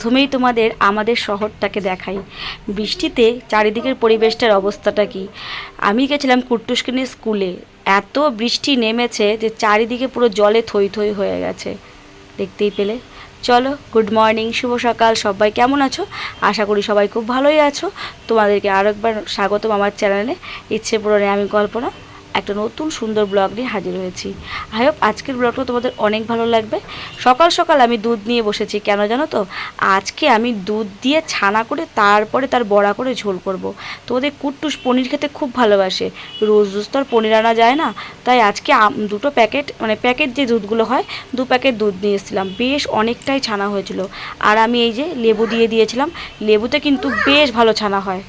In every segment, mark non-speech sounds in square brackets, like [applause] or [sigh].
প্রথমেই তোমাদের আমাদের শহরটাকে দেখাই। বৃষ্টিতে চারিদিকের পরিবেশটার অবস্থাটা কি? আমি গেছিলাম কুট্টুসকিনি স্কুলে। এত বৃষ্টি নেমেছে যে চারিদিকে পুরো জলে থই থই হয়ে গেছে। দেখতেই পেলে? চলো, গুড মর্নিং, শুভ সকাল, সবাই কেমন আছো? আশা করি সবাই খুব ভালোই আছো। তোমাদেরকে আরেকবার স্বাগতম আমার চ্যানেলে। ইচ্ছে পূরণে আমি কল্পনা। একটা নতুন সুন্দর ব্লগ নিয়ে হাজির হয়েছি। আই হোপ আজকের ব্লগটা তোমাদের অনেক ভালো লাগবে। সকাল সকাল আমি দুধ নিয়ে বসেছি, কেন জানো তো? আজকে আমি দুধ দিয়ে ছানা করে তারপরে তার বড়া করে ঝোল করব। তোমাদের কুট্টুস পনির খেতে খুব ভালোবাসে। রোজ রোজ তো আর পনির আনা যায় না। তাই আজকে দুটো প্যাকেট মানে প্যাকেট যে দুধগুলো হয়, দু প্যাকেট দুধ নিয়ে এসেছিলাম। বেশ অনেকটাই ছানা হয়েছিল। আর আমি এই যে লেবু দিয়ে দিয়েছিলাম। লেবুতে কিন্তু বেশ ভালো ছানা হয়।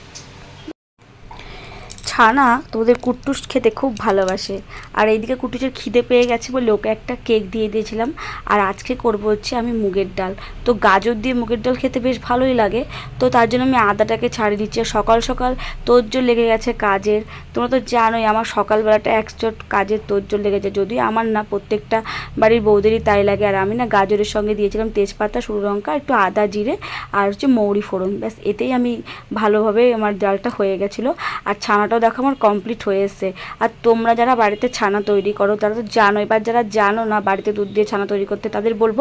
ছানা তোদের কুট্টুস খেতে খুব ভালোবাসে। আর এইদিকে কুট্টুসের খিদে পেয়ে গেছে বলে ওকে একটা কেক দিয়ে দিয়েছিলাম। আর আজকে করব হচ্ছে আমি মুগের ডাল। তো গাজর দিয়ে মুগের ডাল খেতে বেশ ভালোই লাগে। তো তার জন্য আমি আদাটাকে ছাড়িয়ে দিচ্ছি। সকাল সকাল তোরজোর লেগে গেছে কাজের। তোমরা তো জানোই আমার সকালবেলাটা একচোট কাজের তোরজোর লেগেছে যদিও আমার না, প্রত্যেকটা বাড়ির বৌদেরই তাই লাগে। আর আমি না গাজরের সঙ্গে দিয়েছিলাম তেজপাতা শুরু লঙ্কা একটু আদা, জিরে আর হচ্ছে মৌরি ফোড়ন। ব্যাস, এতেই আমি ভালোভাবে আমার ডালটা হয়ে গেছিল। আর ছানাটাও দেখো আমার কমপ্লিট হয়ে এসছে। আর তোমরা যারা বাড়িতে ছানা তৈরি করো, তারা তো জানো এবার যারা জানো না বাড়িতে দুধ দিয়ে ছানা তৈরি করতে, তাদের বলব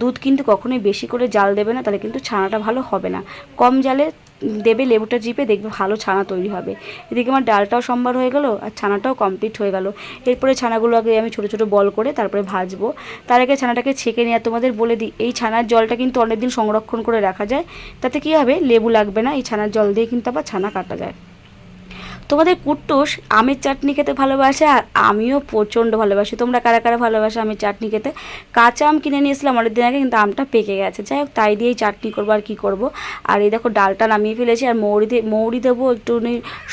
দুধ কিন্তু কখনোই বেশি করে জাল দেবে না, তাহলে কিন্তু ছানাটা ভালো হবে না। কম জালে দেবে, লেবুটা জিপে দেখবে ভালো ছানা তৈরি হবে। এদিকে আমার ডালটাও সম্বার হয়ে গেলো, আর ছানাটাও কমপ্লিট হয়ে গেল। এরপরে ছানাগুলো আগে আমি ছোটো ছোটো বল করে তারপরে ভাজবো। তার আগে ছানাটাকে ছেঁকে নিয়ে তোমাদের বলে দিই, এই ছানার জলটা কিন্তু অনেকদিন সংরক্ষণ করে রাখা যায়। তাতে কী হবে? লেবু লাগবে না, এই ছানার জল দিয়ে কিন্তু আবার ছানা কাটা যায়। তোমাদের কুট্টুস আমের চাটনি খেতে ভালোবাসে আর আমিও প্রচণ্ড ভালোবাসি। তোমরা কারা কারা ভালোবাসে আমের চাটনি খেতে? কাঁচা আম কিনে নিয়েছিলাম অনেক দিন আগে, কিন্তু আমটা পেকে গেছে। যাই হোক, তাই দিয়েই চাটনি করব আর কী করব। আর এই দেখো, ডালটা নামিয়ে ফেলেছি। আর মৌরি দিয়ে মৌরি দেবো একটু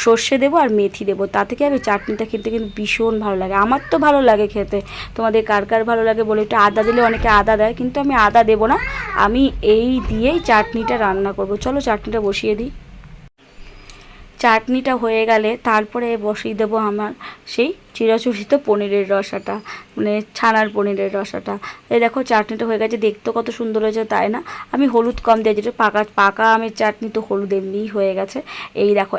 সর্ষে দেবো আর মেথি দেবো। তাতে কি হবে চাটনিটা খেতে কিন্তু ভীষণ ভালো লাগে। আমার তো ভালো লাগে খেতে। তোমাদের কার কার ভালো লাগে বলে? একটু আদা দিলে অনেকে আদা দেয়, কিন্তু আমি আদা দেবো না। আমি এই দিয়েই চাটনিটা রান্না করব। চলো চাটনিটা বসিয়ে দিই। চাটনিটা হয়ে গেলে তারপরে বসিয়ে দেবো আমার সেই চিরাচুরিত পনিরের রসাটা মানে ছানার পনিরের রসাটা। এই দেখো চাটনিটা হয়ে গেছে, দেখতে কত সুন্দর হয়েছে, তাই না? আমি হলুদ কম দিয়ে যেটা পাকা পাকা আমের চাটনি তো হলুদ এমনিই হয়ে গেছে। এই দেখো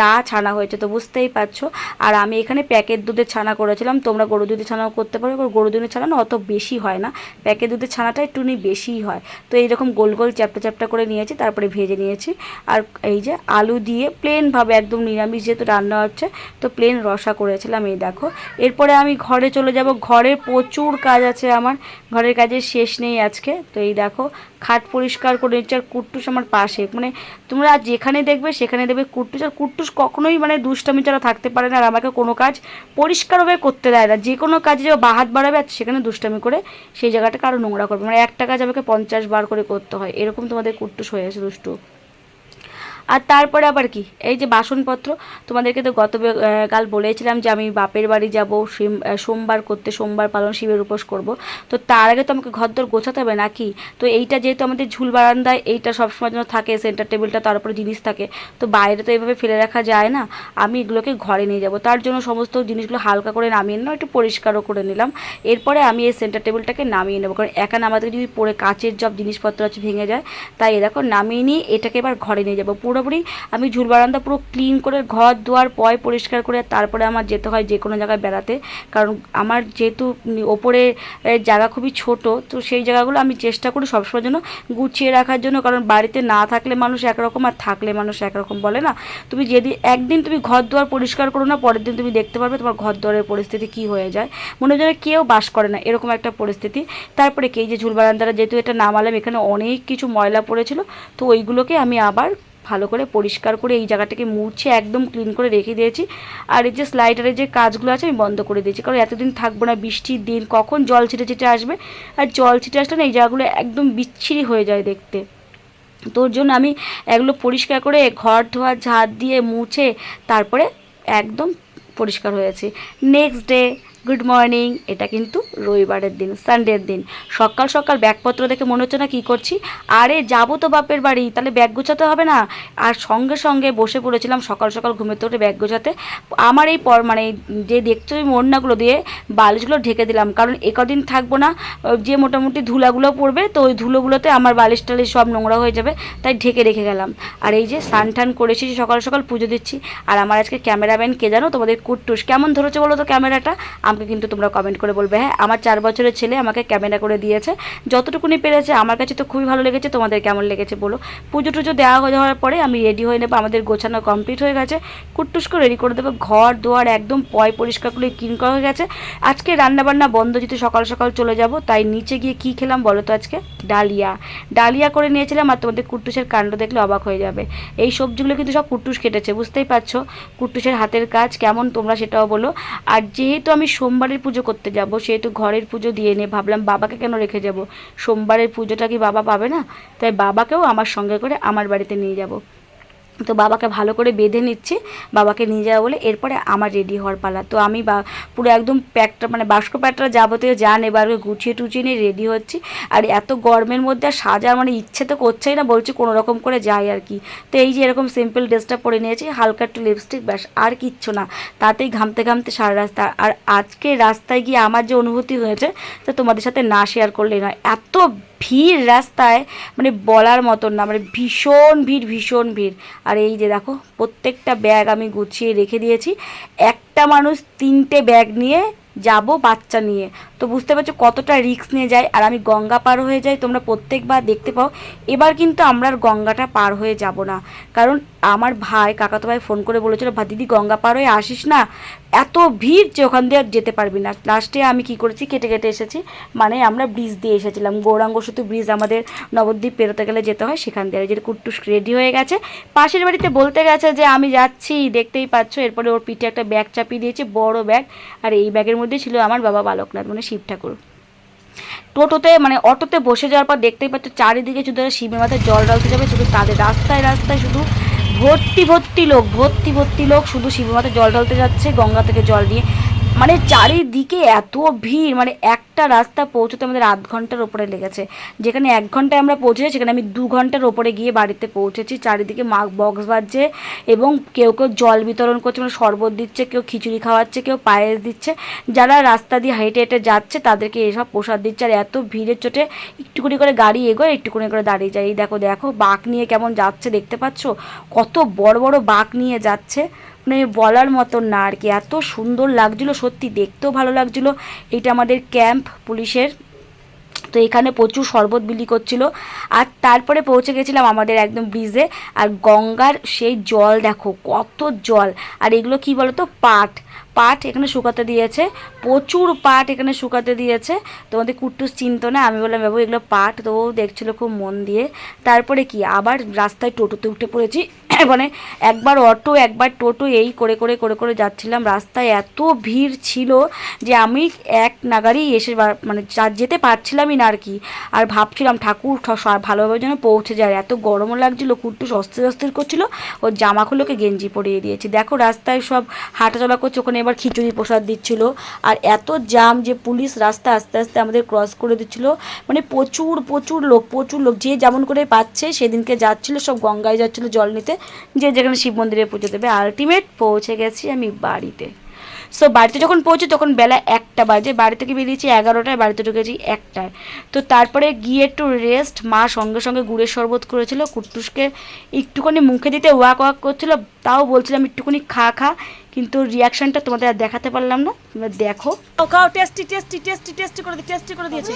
এতটা ছানা হয়েছে, তো বুঝতেই পারছ। আর আমি এখানে প্যাকেট দুধের ছানা করেছিলাম, তোমরা গরু দুধের ছানাও করতে পারো গরু দুধের ছানা অত বেশি হয় না। প্যাকেট দুধের ছানাটা একটুনি বেশিই হয়। তো এইরকম গোল গোল চ্যাপটা চ্যাপটা করে নিয়েছি, তারপরে ভেজে নিয়েছি। আর এই যে আলু দিয়ে প্লেনভাবে একদম নিরামিষ যেহেতু রান্না হচ্ছে, তো প্লেন রসা করেছিলাম, এই দেখো। এরপরে আমি ঘরে চলে যাব, ঘরে প্রচুর কাজ আছে আমার, ঘরের কাজের শেষ নেই আজকে। তো এই দেখো, খাট পরিষ্কার করে নিচ্ছে আর কুট্টুস আমার পাশে। মানে তোমরা যেখানে দেখবে সেখানে দেখবে কুট্টুস, আর কুট্টুস কখনোই মানে দুষ্টামি ছাড়া থাকতে পারে না আর আমাকে কোনো কাজ পরিষ্কারভাবে করতে দেয় না। যে কোনো কাজে যে বাহাত বাড়াবে, আর সেখানে দুষ্টামি করে সেই জায়গাটাকে আরও নোংরা করবে। মানে একটা কাজ আমাকে পঞ্চাশ বার করে করতে হয়। এরকম তোমাদের কুট্টুস হয়ে আছে দুষ্টু। আর তারপরে আবার কি? এই যে বাসনপত্র, তোমাদেরকে তো গত কাল বলেছিলাম যে আমি বাপের বাড়ি যাব সোমবার করতে, সোমবার পালন শিবের উপোস করব। তো তার আগে তো আমাকে ঘর ঘরদোর গোছাতে হবে নাকি? তো এইটা যেহেতু আমাদের ঝুল বারান্দায়, এইটা সবসময় যেন থাকে সেন্টার টেবিলটা তার উপরে জিনিস থাকে। তো বাইরে তো এইভাবে ফেলে রাখা যায় না। আমি এগুলোকে ঘরে নিয়ে যাব। তার জন্য সমস্ত জিনিসগুলো হালকা করে নামিয়ে নিলাম, একটু পরিষ্কারও করে নিলাম। এরপরে আমি এই সেন্টার টেবিলটাকে নামিয়ে নেব। কারণ একা নামাতে যদি পরে কাচের সব জিনিসপত্র আছে ভেঙে যায়, তাই এ দেখো নামিয়ে নিয়ে এটাকে এবার ঘরে নিয়ে যাব। পুরোপুরি। আমি ঝুল বারান্দা পুরো ক্লিন করে ঘর, দুয়ার, পয় পরিষ্কার করে তারপরে আমার যেতে হয় যে কোনো জায়গায় বেড়াতে। কারণ আমার যেহেতু ওপরে জায়গা খুবই ছোট, তো সেই জায়গাগুলো আমি চেষ্টা করি সবসময় জন্য গুছিয়ে রাখার জন্য। কারণ বাড়িতে না থাকলে মানুষ একরকম আর থাকলে মানুষ একরকম বলে না। তুমি যেদিন একদিন তুমি ঘর, দুয়ার পরিষ্কার করো না, পরের দিন তুমি দেখতে পারবে তোমার ঘর, দুয়ারের পরিস্থিতি কী হয়ে যায়। মনে হয় কেউ বাস করে না, এরকম একটা পরিস্থিতি। তারপরে কে যে ঝুল বারান্দাটা যেহেতু এটা নামালাম, এখানে অনেক কিছু ময়লা পড়েছিল, তো ওইগুলোকে আমি আবার ভালো করে পরিষ্কার করে এই জায়গাটাকে মুছে একদম ক্লিন করে রেখে দিয়েছি। আর এই যে স্লাইডারের যে কাজগুলো আছে, আমি বন্ধ করে দিয়েছি। কারণ এতদিন থাকব না, বৃষ্টির দিন, কখন জল ছিটে ছিটে আসবে। আর জল ছিটে আসলে না, এই জায়গাগুলো একদম বিচ্ছিরি হয়ে যায় দেখতে। তোর জন্য আমি এগুলো পরিষ্কার করে ঘর ধোয়া ঝাড় দিয়ে মুছে তারপরে একদম পরিষ্কার হয়েছে নেক্সট ডে গুড মর্নিং এটা কিন্তু রবিবারের দিন সানডের দিন। সকাল সকাল ব্যাগপত্র দেখে মনে হচ্ছে না কী করছি। আরে, যাব তো বাপের বাড়ি, তাহলে ব্যাগ গোছাতে হবে না? আর সঙ্গে সঙ্গে বসে পড়েছিলাম সকাল সকাল ঘুমেতে উঠে ব্যাগ গোছাতে। আমার এই পর মানে যে দেখছ ওই মোড়নাগুলো দিয়ে বালিশগুলো ঢেকে দিলাম। কারণ এ কদিন থাকব না যে মোটামুটি ধুলাগুলো পড়বে, তো ওই ধুলোগুলোতে আমার বালিশ টালিশ সব নোংরা হয়ে যাবে, তাই ঢেকে রেখে গেলাম। আর এই যে স্নান টান করেছি সকাল সকাল পুজো দিচ্ছি। আর আমার আজকে ক্যামেরাম্যান কে জানো? তোমাদের কুট্টুস। কেমন ধরেছে বলো তো ক্যামেরাটা? আমাকে কিন্তু তোমরা কমেন্ট করে বলবে হ্যাঁ? আমার চার বছরের ছেলে আমাকে ক্যামেরা করে দিয়েছে। যতটুকুনি পেরেছে, আমার কাছে তো খুবই ভালো লেগেছে। তোমাদের কেমন লেগেছে বলো। পুজো টুজো দেওয়া যাওয়ার পরে আমি রেডি হয়ে নেব। আমাদের গোছানো কমপ্লিট হয়ে গেছে। কুট্টুসকে রেডি করে দেবো। ঘর, দুয়ার একদম পয় পরিষ্কার করে ক্লিন করা হয়ে গেছে। আজকে রান্নাবান্না বন্ধ, যেহেতু সকাল সকাল চলে যাব, তাই নিচে গিয়ে কি খেলাম বলো তো আজকে? ডালিয়া। ডালিয়া করে নিয়েছিলাম আর তোমাদের কুট্টুসের কাণ্ড দেখলে অবাক হয়ে যাবে। এই সবজিগুলো কিন্তু সব কুট্টুস কেটেছে, বুঝতেই পারছ? কুট্টুসের হাতের কাজ কেমন তোমরা সেটাও বলো। আর যেহেতু আমি সোমবারের পুজো করতে যাব, সেহেতু ঘরের পুজো দিয়ে নে। ভাবলাম, বাবাকে কেন রেখে যাব? সোমবারের পুজোটা কি বাবা পাবে না? তাই বাবাকেও আমার সঙ্গে করে আমার বাড়িতে নিয়ে যাব। তো বাবাকে ভালো করে বেঁধে নিচ্ছি, বাবাকে নিয়ে যাওয়া বলে এরপরে আমার রেডি হওয়ার পালা। তো আমি বা, পুরো একদম প্যাকটা মানে বাস্ক প্যাকটা যাবতীয় যা নেবার গুছিয়ে টুচিয়ে নিয়ে রেডি হচ্ছি। আর এত গরমের মধ্যে আর সাজার মানে ইচ্ছে তো করছেই না, বলছি কোনো রকম করে যাই আর কি। তো এই যে এরকম সিম্পল ড্রেসটা পরে নিয়েছি, হালকা একটু লিপস্টিক ব্যাস, আর কিচ্ছু না। তাতেই ঘামতে ঘামতে সারা রাস্তা। আর আজকে রাস্তায় গিয়ে আমার যে অনুভূতি হয়েছে, তো তোমাদের সাথে না শেয়ার করলে নয়, এত ভিড় রাস্তায় মানে বলার মতন না মানে ভীষণ ভিড় ভীষণ ভিড়। আর এই যে দেখো, প্রত্যেকটা ব্যাগ আমি গুছিয়ে রেখে দিয়েছি। একটা মানুষ তিনটে ব্যাগ নিয়ে যাব বাচ্চা নিয়ে। তো বুঝতে পারছ কতটা রিস্ক নিয়ে যায়, আর আমি গঙ্গা পার হয়ে যাই, তোমরা প্রত্যেকবার দেখতে পাও। এবার কিন্তু আমরা আর গঙ্গাটা পার হয়ে যাব না। কারণ আমার ভাই, কাকাতো ভাই ফোন করে বলেছিল দিদি গঙ্গা পার হয়ে আসিস না? এত ভিড় যে ওখান দিয়ে আর যেতে পারবি না। লাস্টে আমি কি করেছি, কেটে কেটে এসেছি। মানে আমরা ব্রিজ দিয়ে এসেছিলাম। গৌরাঙ্গ সেতু ব্রিজ আমাদের নবদ্বীপ পেরোতে গেলে যেতে হয়, সেখান দিয়ে। আর এই যে কুট্টুস রেডি হয়ে গেছে। পাশের বাড়িতে বলতে গেছে যে, আমি যাচ্ছি, দেখতেই পাচ্ছ। এরপরে ওর পিঠে একটা ব্যাগ চাপিয়ে দিয়েছে, বড় ব্যাগ আর এই ব্যাগের মধ্যে ছিল আমার বাবা বালকনাথ মানে শিব ঠাকুর। টোটোতে মানে অটোতে বসে যাওয়ার পর দেখতেই পাচ্ছ, চারিদিকে শুধু শিবের মাথায় জল ঢালতে যাবে, শুধু তাদের রাস্তায় রাস্তায় শুধু ভর্তি ভর্তি লোক, ভর্তি ভর্তি লোক। শুধু শিবমাতে জল ঢালতে যাচ্ছে, গঙ্গা থেকে জল নিয়ে মানে চারিদিকে এত ভিড় মানে একটা রাস্তা পৌঁছতে আমাদের আধ ঘণ্টার ওপরে লেগেছে। যেখানে এক ঘন্টায় আমরা পৌঁছেছি, সেখানে আমি দু ঘণ্টার ওপরে গিয়ে বাড়িতে পৌঁছেছি। চারিদিকে মা বক্স বাজছে এবং কেউ কেউ জল বিতরণ করছে মানে শরবত দিচ্ছে, কেউ খিচুড়ি খাওয়াচ্ছে, কেউ পায়েস দিচ্ছে। যারা রাস্তা দিয়ে হেঁটে হেঁটে যাচ্ছে, তাদেরকে এসব প্রসাদ দিচ্ছে। আর এত ভিড়ের চোটে একটুকুনি করে গাড়ি এগোয় একটুকুনি করে দাঁড়িয়ে যায়। এই দেখো দেখো, বাঘ নিয়ে কেমন যাচ্ছে দেখতে পাচ্ছ? কত বড় বড় বাঘ নিয়ে যাচ্ছে। মানে বলার মতন না আর কি। এত সুন্দর লাগছিল, সত্যি দেখতেও ভালো লাগছিল। এটা আমাদের ক্যাম্প পুলিশের। তো এখানে প্রচুর শরবত বিলি করছিল। আর তারপরে পৌঁছে গেছিলাম আমাদের একদম ব্রিজে। আর গঙ্গার সেই জল দেখো, কত জল। আর এগুলো কি বলতো? পাট। পাট এখানে শুকাতে দিয়েছে। প্রচুর পাট এখানে শুকাতে দিয়েছে। তোমাদের কুট্টুস চিনতো না? আমি বললাম, বাবু, এগুলো পাট। তো দেখছিলো খুব মন দিয়ে। তারপরে কি? আবার রাস্তায় টোটোতে উঠে পড়েছি। [laughs] মানে একবার অটো, একবার টোটো এই করে করে করে করে যাচ্ছিলাম। রাস্তায় এত ভিড় ছিল যে আমি এক নাগারই এসে মানে যেতে পারছিলামই না আর কি। আর ভাবছিলাম ঠাকুর ভালোভাবে যেন পৌঁছে যায়। এত গরমও লাগছিল কুট্টুস অস্থির অস্থির করছিল। ওর জামাগুলোকে গেঞ্জি পরিয়ে দিয়েছি। দেখো রাস্তায় সব হাঁটাচলা করছে, ওখানে এবার খিচুড়ি প্রসাদ দিচ্ছিল। আর এত জাম যে পুলিশ রাস্তা আস্তে আস্তে আমাদের ক্রস করে দিচ্ছিল। মানে প্রচুর প্রচুর লোক প্রচুর লোক। যে যেমন করে পাচ্ছে সেদিনকে যাচ্ছিল, সব গঙ্গায় যাচ্ছিল জল নিতে। যে যেখানে শিব মন্দিরে পুজো দেবে আলটিমেট পৌঁছে গেছি আমি বাড়িতে। সো বাড়িতে যখন পৌঁছি তখন বেলা একটা বাজে বাড়ি থেকে বেরিয়েছি এগারোটায় বাড়িতে ঢুকেছি একটায়। তো তারপরে গিয়ে একটু রেস্ট মা সঙ্গে সঙ্গে গুড়ের শরবত করেছিল কুট্টুসকে একটুখানি মুখে দিতে ওয়াক ওয়াক করছিল তাও বলছিলাম একটুখানি খা খা কিন্তু রিয়াকশনটা তোমাদের আর দেখাতে পারলাম না তোমরা দেখো। খাও টেস্টি টেস্টি টেস্টি টেস্টি করে টেস্টি করে দিয়েছে।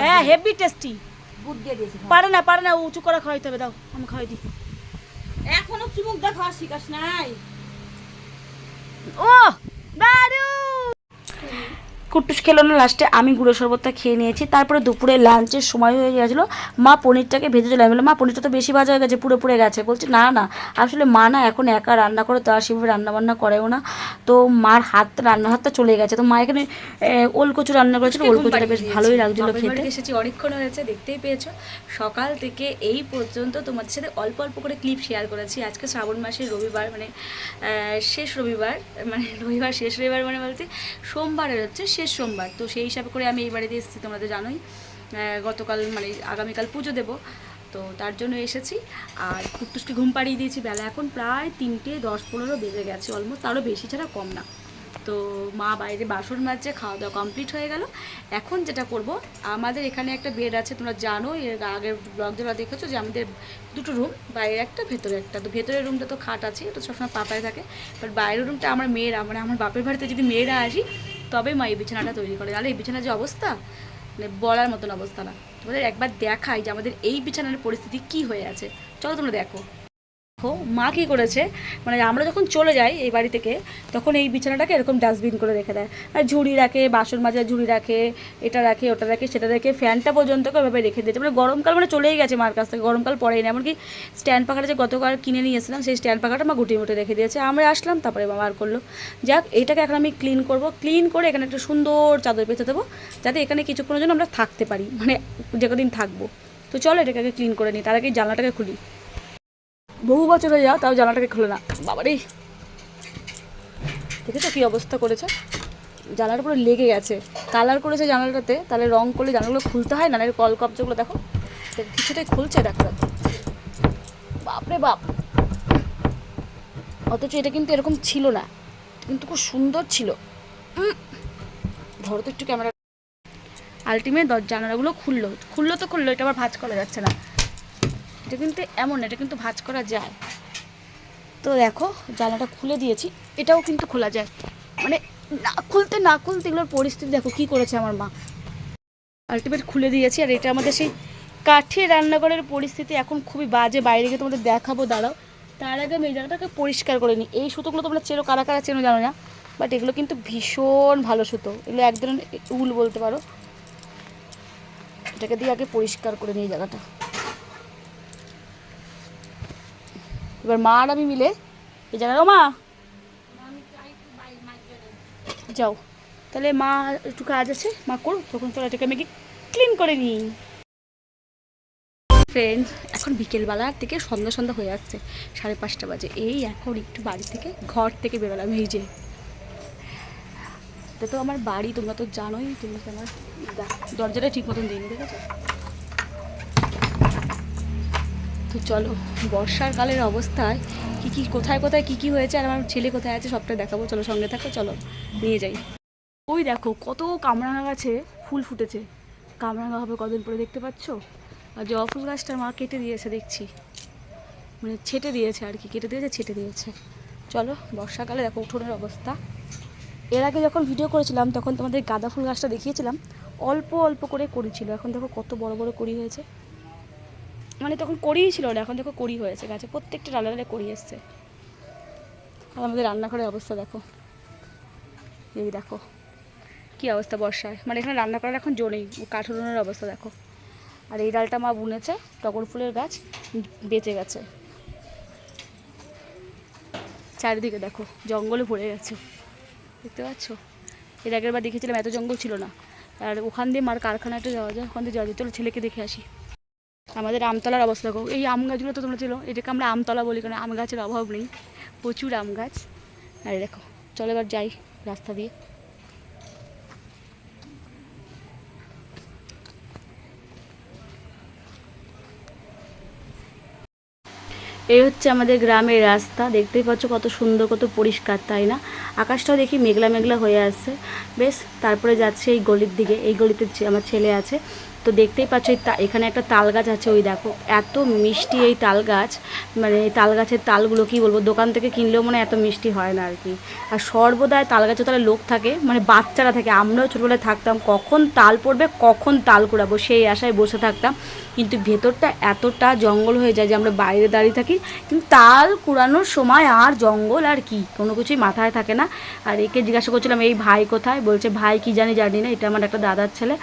হ্যাঁ হেভি টেস্টি দিয়ে দিয়েছি। পারে না পারে না উঁচু করে খাওয়াইতে হবে দাও আমি খাওয়াই দিই। এখনও চুমুক দেখা শিখাস নাই ও দারু কুট্টুস খেলো না লাস্টে আমি গুঁড়ো শরবতটা খেয়ে নিয়েছি। তারপরে দুপুরে লাঞ্চের সময় হয়ে গেছিল মা পনিরটাকে ভেজে চলে আমি মা পনিরটা তো বেশি ভাজা হয়ে গেছে পুরো পুড়ে গেছে। বলছে না না আসলে মা না এখন একা রান্না করে তো আর সেভাবে রান্না বান্না করেও না। তো মার হাত রান্নার হাতটা চলে গেছে। তো মা এখানে আহ, ওল কচু রান্না করেছিল ওল কচুটা বেশ ভালোই লাগছিল খেতে। এসেছি অনেকক্ষণ হয়েছে দেখতেই পেয়েছ। সকাল থেকে এই পর্যন্ত তোমাদের সাথে অল্প অল্প করে ক্লিপ শেয়ার করেছি। আজকে শ্রাবণ মাসের রবিবার মানে শেষ রবিবার মানে রবিবার শেষ রবিবার মানে বলতে সোমবারের হচ্ছে শেষ সোমবার। তো সেই হিসাবে করে আমি এই বাড়িতে এসেছি, তোমরা তো জানোই। গতকাল মানে আগামীকাল পুজো দেবো। তো তার জন্য এসেছি। আর কুট্টুসকে ঘুম পাড়িয়ে দিয়েছি বেলা এখন প্রায় তিনটে দশ পনেরো বেজে গেছে অলমোস্ট তারও বেশি ছাড়া কম না। তো মা বাইরে বাসন মাজছে, খাওয়া দাওয়া কমপ্লিট হয়ে গেল। এখন যেটা করব, আমাদের এখানে একটা বেড আছে, তোমরা জানো, এর আগের ব্লগ যারা দেখেছ যে আমাদের দুটো রুম বাইরে একটা, ভেতরে একটা। তো ভেতরের রুমটা তো খাট আছে, এটা সবসময় পাপায় থাকে। বাট বাইরের রুমটা আমার মেয়েরা মানে আমার বাপের বাড়িতে যদি মেয়েরা আসি তবে মা এই বিছানাটা তৈরি করে। তাহলে এই বিছানার যে অবস্থা? মানে বলার মতন অবস্থা না। তোমাদের একবার দেখাই যে আমাদের এই বিছানার পরিস্থিতি কি হয়ে আছে। চলো তোমরা দেখো। দেখো, মা কী করেছে? মানে আমরা যখন চলে যাই এই বাড়ি থেকে, তখন এই বিছানাটাকে এরকম ডাস্টবিন করে রেখে দেয়। আর ঝুড়ি রাখে, বাসন মাজার ঝুড়ি রাখে, এটা রাখে, ওটা রাখে, সেটা রেখে ফ্যানটা পর্যন্ত ওইভাবে রেখে দিয়েছে। মানে গরমকাল মানে চলেই গেছে মার কাছ থেকে গরমকাল পড়েই না। এমনকি স্ট্যান্ড পাখাটা যে গতকাল কিনে নিয়ে এসেছিলাম, সেই স্ট্যান্ড পাখাটা মা গুটি মুটে রেখে দিয়েছে। আমরা আসলাম, তারপরে মা বার করল। যাক, এটাকে এখন আমি ক্লিন করব। ক্লিন করে এখানে একটা সুন্দর চাদর পেতে দেবো, যাতে এখানে কিছুক্ষণের জন্য আমরা থাকতে পারি। মানে যে কদিন থাকব। তো চলো এটাকে ক্লিন করে নিই, তার আগে জানলাটাকে খুলি। বহু বছর হয়ে যাও তাও জানলাটাকে খুলে না। বাবারে। দেখেছ কি অবস্থা করেছে? জানলাটা পুরো লেগে গেছে। কালার করেছে জানলাটাতে, তাহলে রং করলে জানলাগুলো খুলতে হয় না? কল কবজাগুলো দেখো কিছুটাই খুলছে দেখো। বাপরে বাপ। অথচ এটা কিন্তু এরকম ছিল না। কিন্তু খুব সুন্দর ছিল। ধরো তো একটু ক্যামেরা আলটিমেট জানালাগুলো খুললো। খুললো তো খুললো, এটা আবার ভাঁজ করা যাচ্ছে না। এটা কিন্তু এমন, এটা কিন্তু ভাঁজ করা যায়। তো দেখো, জানলাটা খুলে দিয়েছি, এটাও কিন্তু খোলা যায়। মানে না খুলতে না খুলতে এগুলোর পরিস্থিতি দেখো কি করেছে আমার মা। আলটিমেট খুলে দিয়েছি, আর এটা আমাদের সেই কাঠের রান্নাঘরের পরিস্থিতি এখন খুবই বাজে, বাইরে গিয়ে তোমাদের দেখাবো, দাঁড়াও। তার আগে আমি এই জায়গাটাকে পরিষ্কার করে নিই। এই সুতোগুলো তোমরা চেনো, কারা কারা চেনো জানো না বাট এগুলো কিন্তু ভীষণ ভালো সুতো। এগুলো এক ধরনের উল বলতে পারো। এটাকে দিয়ে আগে পরিষ্কার করে নিই জায়গাটা। এবার মা আর আমি মিলে এই জায়গায়। মা! যাও। তাহলে মা একটু কাজ আছে, মা করো তখন তোরা এটাকে আমি ক্লিন করে নিই। ফ্রেন্ডস এখন বিকেলবেলার থেকে সন্ধ্যা সন্ধ্যা হয়ে যাচ্ছে সাড়ে পাঁচটা বাজে। এই এখন একটু বাড়ি থেকে ঘর থেকে বেরোলাম, এই যে। তো আমার বাড়ি, তোমরা তো জানোই তুমি তো আমার দরজাটা ঠিক মতন দিইনি ঠিক আছে তো চলো, বর্ষার কালের অবস্থায় কী কী, কোথায় কোথায় কী কী হয়েছে আর আমার ছেলে কোথায় আছে সবটা দেখাবো, চলো সঙ্গে থাকো, চলো, নিয়ে যাই। ওই দেখো, কত কামরাঙা গাছে ফুল ফুটেছে। কামরাঙা হবে কদিন পরে দেখতে পাচ্ছ? আর জবা ফুল গাছটা মা কেটে দিয়েছে, দেখছি। মানে ছেটে দিয়েছে আর কি, কেটে দিয়েছে, ছেটে দিয়েছে। চলো বর্ষাকালে দেখো উঠোনের অবস্থা। এর আগে যখন ভিডিও করেছিলাম, তখন তোমাদের গাঁদা ফুল গাছটা দেখিয়েছিলাম। অল্প অল্প করে করেছিল এখন দেখো কত বড় বড় করি হয়েছে। মানে তখন করিই ছিল না, এখন দেখো করি হয়েছে, গাছে প্রত্যেকটা ডালে ডালে করি এসছে। আর আমাদের রান্নাঘরের অবস্থা দেখো। এই দেখো, কি অবস্থা বর্ষায়। মানে এখানে রান্না করার এখন জো নেই কাঠ উনুনের অবস্থা দেখো। আর এই ডালটা মা বুনেছে, টগর ফুলের গাছ বেঁচে গেছে। চারিদিকে দেখো, জঙ্গলে ভরে গেছে। দেখতে পাচ্ছ? এর আগের বার দেখেছিলাম, এত জঙ্গল ছিল না। আর ওখান দিয়ে মার কারখানাটা যাওয়া যায়, ওখান দিয়ে যাওয়া যায়। চলো ছেলেকে দেখে আসি। আমাদের আমতলার অবস্থা এই আম গাছগুলো তো তোমরা ছিল এটাকে আমরা আমতলা বলি কারণ আম গাছের অভাব নেই। প্রচুর আম গাছ। আর দেখো, চলো এবার যাই রাস্তা দিয়ে। এই হচ্ছে আমাদের গ্রামের রাস্তা। দেখতেই পাচ্ছ কত সুন্দর, কত পরিষ্কার, তাই না? আকাশটাও দেখি মেঘলা মেঘলা হয়ে আসছে বেশ, তারপরে যাচ্ছে এই গলির দিকে। এই গলিতে আমার ছেলে আছে তো দেখতেই পাচ্ছ এখানে একটা তাল গাছ আছে, ওই দেখো। এত মিষ্টি এই তাল গাছ মানে এই তাল গাছের তালগুলো কি বলব, দোকান থেকে কিনলেও মানে এত মিষ্টি হয় না আর কি। আর সর্বদাই তাল গাছে তাহলে লোক থাকে মানে বাচ্চারা থাকে। আমরাও ছোটোবেলায় থাকতাম, কখন তাল পড়বে, কখন তাল কুড়াবো, সেই আশায় বসে থাকতাম। কিন্তু ভেতরটা এতটা জঙ্গল হয়ে যায় যে আমরা বাইরে দাঁড়িয়ে থাকি, কিন্তু তাল কুড়ানোর সময় আর জঙ্গল আর কি, কোনো কিছুই মাথায় থাকে না। আর একে জিজ্ঞাসা করছিলাম, এই ভাই কোথায়? বলছে, ভাই কি জানি জানি না, এটা আমার একটা দাদার ছেলে।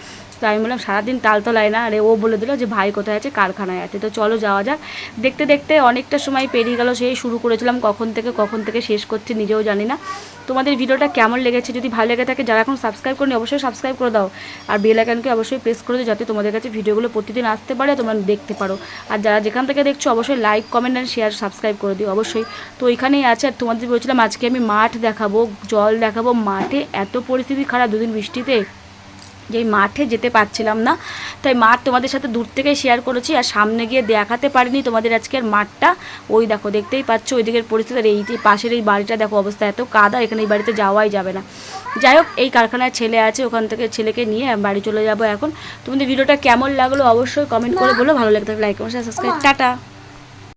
তো আমি বললাম, সারাদিন তাল তোলায় না? আরে ও বলে দিল যে, ভাই কোথায় আছে? কারখানায় আছে। তো চলো যাওয়া যাক। দেখতে দেখতে অনেকটা সময় পেরিয়ে গেল, সেই শুরু করেছিলাম। কখন থেকে কখন থেকে শেষ করছি নিজেও জানি না। তোমাদের ভিডিওটা কেমন লেগেছে? যদি ভালো লেগে থাকে, যারা এখন সাবস্ক্রাইব করেনি, অবশ্যই সাবস্ক্রাইব করে দাও। আর বেল আইকনকে অবশ্যই প্রেস করে দিও, যাতে তোমাদের কাছে ভিডিওগুলো প্রতিদিন আসতে পারে, তোমরা দেখতে পারো। আর যারা যেখান থেকে দেখছ, অবশ্যই like comment and share subscribe করে দিও, অবশ্যই। তো ওইখানেই আছে, আর তোমাদের বলছিলাম, আজকে আমি মাঠ দেখাবো, জল দেখাবো। মাঠে এত পরিস্থিতি খারাপ, দুদিন বৃষ্টিতে। যে মাঠে যেতে পারছিলাম না তাই মাঠ তোমাদের সাথে দূর থেকে শেয়ার করেছি আর সামনে গিয়ে দেখাতে পারিনি তোমাদের আজকের মাঠটা। ওই দেখো দেখতেই পাচ্ছ ওই দিকের পরিস্থিতি এই যে পাশের এই বাড়িটা দেখো অবস্থা এত কাদা এখানে এই বাড়িতে যাওয়াই যাবে না। যাই হোক এই কারখানায় ছেলে আছে ওখান থেকে ছেলেকে নিয়ে বাড়ি চলে যাব এখন। তোমাদের ভিডিওটা কেমন লাগল অবশ্যই কমেন্ট করে বলো ভালো লাগতে লাইক সাবস্ক্রাইব টাটা।